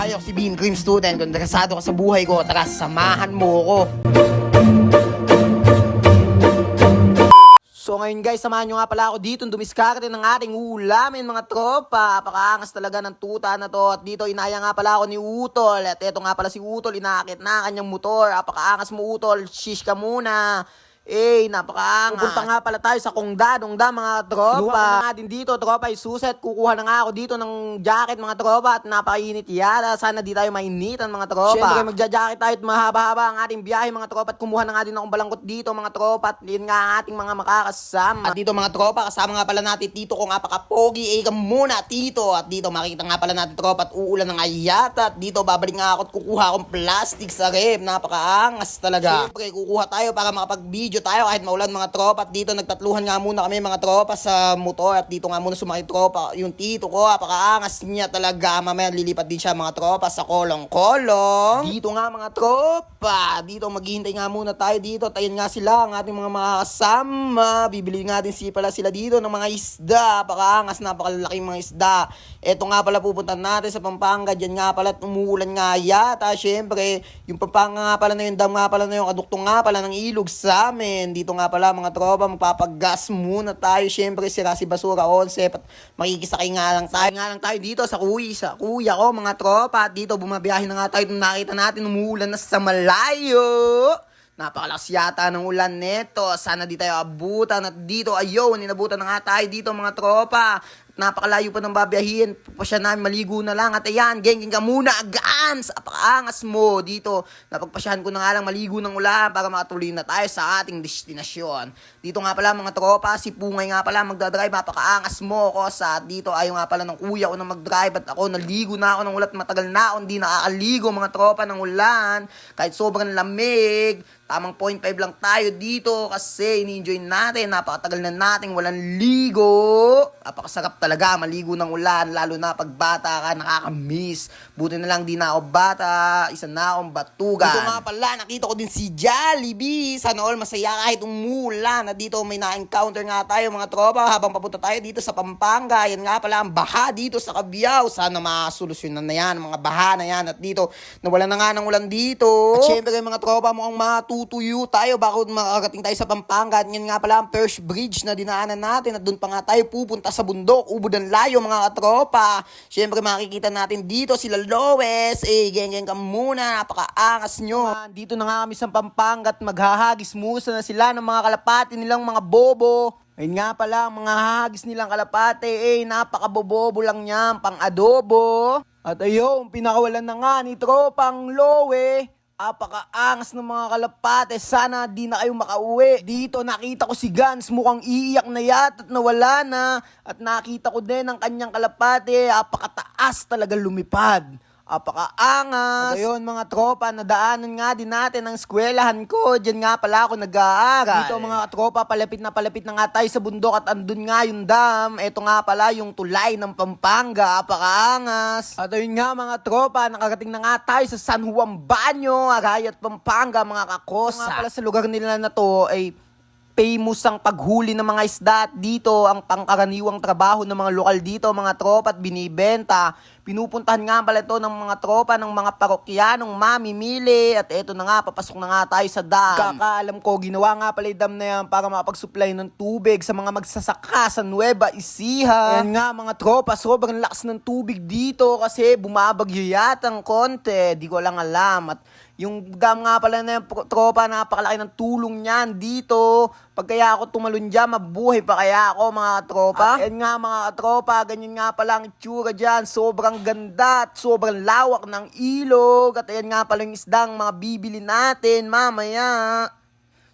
Ayaw si Bean Cream Student. Kung interesado ka sa buhay ko, tara, samahan mo ko. So ngayon guys, samahan nyo nga pala ako dito dumiskarte ng ating ulamin mga tropa. Pakaangas talaga ng tuta na to. At dito inaya nga pala ako ni Utol. At eto nga pala si Utol, inakit na ang kanyang motor. Apakaangas mo Utol, shish ka muna. Eh, napakaangas. Pupunta nga pala tayo sa Kongda, Dongda mga tropa. Ko na nga din dito, tropa, isuset. Kukuha na nga ako dito ng jacket mga tropa at napakainit yata. Sana di tayo mainitan mga tropa. Siyempre, magja-jacket tayo at mahaba-haba ang ating biyahe mga tropa. At kumuha na nga din akong balangkot dito mga tropa. At yun nga ang ating mga makakasama. At dito mga tropa, kasama nga pala natin Tito ko nga pakapogi. Eh, ka muna Tito. At dito makikita nga pala natin tropa at uulan ng ayata. At dito babalik nga ako at kukuha akong plastic sa rep. Napakaangas talaga. Siyempre, kukuha tayo para makapag-video tayo kahit maulan mga tropa. At dito nagtatluhan nga muna kami mga tropa sa motor. At dito nga muna sumakit tropa. Yung Tito ko, napakaangas niya talaga. Mamaya lilipat din siya mga tropa sa kolong-kolong. Dito nga mga tropa. Dito maghihintay nga muna tayo dito. At ayun nga sila ang ating mga makakasama. Bibili nga din si pala sila dito ng mga isda. Napakaangas, napakalalaking mga isda. Eto nga pala pupunta natin sa Pampanga. Diyan nga pala at umuulan nga yata. Siyempre, yung Pampanga nga pala na yung dam nga pala na yung adukto nga pala ng ilog sa amin. Dito nga pala mga tropa, magpapagas muna tayo. Siyempre, si Basura 11. At makikisakay nga lang tayo. Nga lang tayo dito sa kuya, sa kuya ko mga tropa. At dito bumabiyahe na nga tayo. Nung nakita natin umuulan na sa malayo. Napakalakas yata ng ulan neto. Sana di tayo abutan. At dito, ayo, ninabutan na nga tayo dito mga tropa. Napakalayo pa ng babiyahin. Papasya namin, maligo na lang. At ayan, geng, geng ka muna, agans. Apakaangas mo dito. Napagpasyahan ko na nga lang maligo ng ulan para makatuloy na tayo sa ating destinasyon. Dito nga pala mga tropa, si Pungay nga pala magdadrive. Napakaangas mo ko sa dito. Ayaw nga pala ng kuya ko na mag-drive. At ako, naligo na ako ng ulan. Matagal na ako, hindi nakakaligo mga tropa ng ulan. Kahit sobrang lamig. Tamang 0.5 lang tayo dito kasi ini-enjoy natin. Napakatagal na nating walang ligo. Napakasarap talaga maligo ng ulan. Lalo na pag bata ka, nakakamiss. Buti na lang di na ako bata. Isa na akong batugan. Dito nga pala, nakita ko din si Jollibee. Sana all masaya kahit umulan. At dito may na-encounter nga tayo mga tropa habang papunta tayo dito sa Pampanga. Yan nga pala ang baha dito sa Kabiyaw. Sana masolusyonan na yan, mga baha na yan. At dito, nawala na nga ng ulan dito. At syempre mga tropa, mukhang matutuyo tayo bago makakating tayo sa Pampanga. At yan nga pala ang first bridge na dinaanan natin. At doon pa nga tayo pupunta sa bundok. Ubod ang layo mga katropa. Syempre makikita natin dito sila Loes. Eh, geng-geng ka muna. Napakaangas nyo. Dito na nga kami sa Pampanga at maghahagis musa na sila ng mga kalapati nilang mga bobo. Ayun nga pala, ang mga hagis nilang kalapate, eh, napakabobobo lang niyan, pang adobo. At ayun, pinakawalan na nga ni Tropang Lowe. Apakaangas ng mga kalapate. Sana di na kayo makauwi. Dito nakita ko si Gans. Mukhang iiyak na yata at nawala na. At nakita ko din ang kanyang kalapate. Apakataas talaga lumipad. Apakaangas. At ayun mga tropa, nadaanan nga din natin ang eskwelahan ko. Diyan nga pala ako nag-aaral. Dito mga tropa, palapit na palapit na nga tayo sa bundok at andun nga yung dam. Ito nga pala yung tulay ng Pampanga. Apakaangas. At ayun nga mga tropa, nakarating na nga tayo sa San Juan Banyo, Arayat, Pampanga, mga kakosa. Ito nga pala sa lugar nila na to ay famous ang paghuli ng mga isda at dito ang pangkaraniwang trabaho ng mga lokal dito, mga tropa at binibenta. Pinupuntahan nga pala ito ng mga tropa ng mga parokyanong mamimili at eto na nga, papasok na nga tayo sa dam. Kakaalam ko, ginawa nga pala yung dam na yan para makapag-supply ng tubig sa mga magsasaka sa Nueva Ecija. Ayan nga mga tropa, sobrang lakas ng tubig dito kasi bumabagyo yata ng konti. Di ko lang alam at yung dam nga pala na yung tropa, napakalaki ng tulong niyan dito. Pag kaya ako tumalon dyan, mabuhay pa kaya ako mga tropa. At yan nga mga tropa, ganyan nga pala ang itsura dyan. Sobrang ganda at sobrang lawak ng ilog. At ayan nga pala yung isdang mga bibili natin mamaya.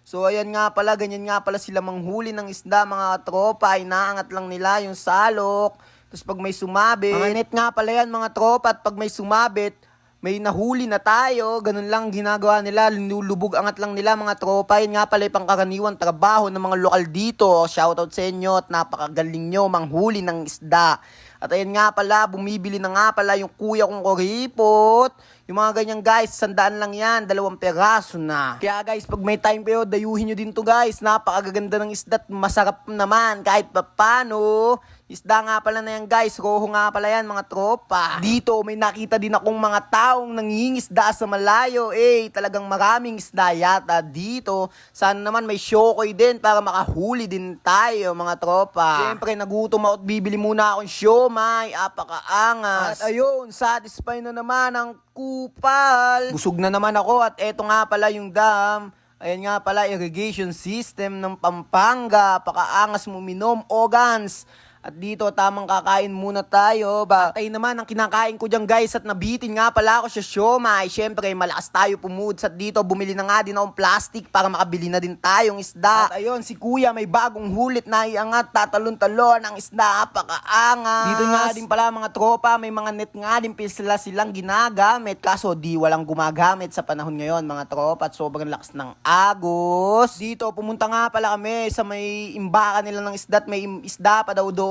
So ayan nga pala, ganyan nga pala sila manghuli ng isda mga tropa. Inaangat lang nila yung salok. Tapos pag may sumabit, mga net nga pala yan mga tropa. At pag may sumabit, may nahuli na tayo, ganun lang ginagawa nila, linulubog angat lang nila mga tropa. Yun nga pala yung pangkaraniwan trabaho ng mga lokal dito. Shoutout sa inyo at napakagaling nyo manghuli ng isda. At ayun nga pala, bumibili na nga pala yung kuya kong kuripot. Yung mga ganyan guys, sandaan lang yan, dalawang peraso na. Kaya guys, pag may time kayo, dayuhin nyo din to guys. Napakaganda ng isda masarap naman kahit papano. Isda nga pala na yan guys, roho nga pala yan mga tropa. Dito may nakita din akong mga taong nangingisda sa malayo. Eh, talagang maraming isda yata dito. Sana naman may shokoy din para makahuli din tayo mga tropa. Siyempre, nagutom ako at bibili muna akong siomay. Apakaangas. At ayun, satisfy na naman ang kupal. Busog na naman ako at eto nga pala yung dam. Ayan nga pala, irrigation system ng Pampanga. Pakaangas mo minom, organs. At dito, tamang kakain muna tayo. Ba? At ay naman, ang kinakain ko dyan guys, at nabitin nga pala ako sa siomay. Siyempre, malakas tayo pumuds. At dito, bumili na nga din akong plastic para makabili na din tayong isda. At ayun, si kuya may bagong hulit na iangat, tatalon-talon ang isda, pakaangas. Dito nga din pala mga tropa, may mga net nga din sila silang ginagamit. Kaso di walang gumagamit sa panahon ngayon mga tropa at sobrang lakas ng agos. Dito, pumunta nga pala kami sa may imbakan nila ng isda at may isda pa daw doon.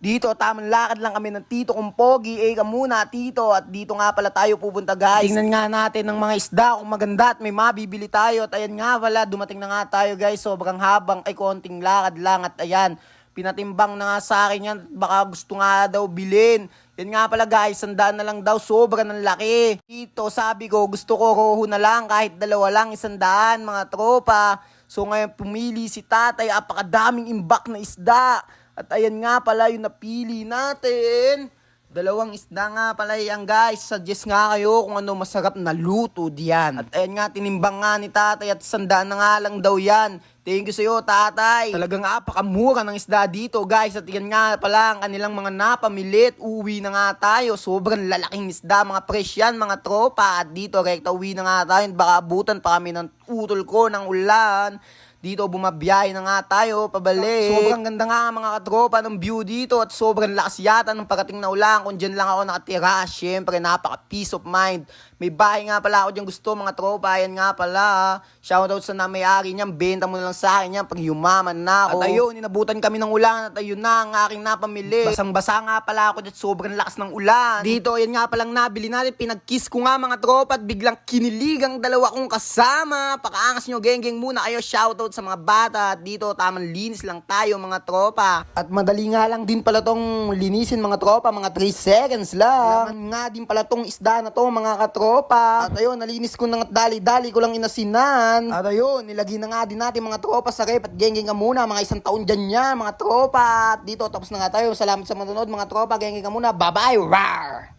Dito, tamang lakad lang kami ng tito kong pogi. Eh, ka muna, tito. At dito nga pala tayo pupunta, guys. Tingnan nga natin ng mga isda kung maganda at may mabibili tayo. At ayan nga pala, dumating na nga tayo, guys. Sobrang habang, ay konting lakad lang. At ayan, pinatimbang na nga sa akin yan. Baka gusto nga daw bilhin. Yan nga pala guys, sandaan na lang daw, sobrang ng laki. Dito, sabi ko, gusto ko roho na lang, kahit dalawa lang, isandaan, mga tropa. So ngayon, pumili si tatay, apakadaming imbak na isda. At ayan nga pala yung napili natin. Dalawang isda nga pala yan guys. Suggest nga kayo kung ano masarap na luto diyan. At ayan nga, tinimbang nga ni tatay at sandaan na nga lang daw yan. Thank you sa'yo, tatay. Talagang apakamura ng isda dito, guys. At yan nga pala ang kanilang mga napamilit. Uwi na nga tayo. Sobrang lalaking isda, mga fresh yan, mga tropa. At dito, rekta uwi na nga tayo. Baka abutan pa kami ng utol ko ng ulan. Dito bumabiyahe na nga tayo, pabalik. Sobrang ganda nga mga katropa ng view dito at sobrang lakas yata ng parating na ulan. Kung dyan lang ako nakatira, syempre napaka peace of mind. May bahay nga pala ako dyan gusto mga tropa. Ayan nga pala. Shoutout sa na may-ari niyan. Benta mo na lang sa akin yan pag yumaman na ako. At ayun, inabutan kami ng ulan at ayun na ang aking napamili. Basang-basa nga pala ako at sobrang lakas ng ulan. Dito, ayan nga palang nabili natin. Pinag-kiss ko nga mga tropa at biglang kinilig ang dalawa kong kasama. Pakaangas nyo, geng-geng muna kayo. Shoutout sa mga bata. At dito, tamang linis lang tayo mga tropa. At madali nga lang din pala tong linisin mga tropa. Mga 3 seconds lang. Laman nga din pala tong isda na to mga katropa. At ayun, nalinis ko na nga dali-dali ko lang inasinan. At ayun, nilagay na nga din natin mga tropa sa rep. At geng-geng ka muna. Mga isang taon dyan yan mga tropa. At dito, tapos na nga tayo. Salamat sa manonood mga tropa. Geng-geng ka muna. Bye-bye. Rar!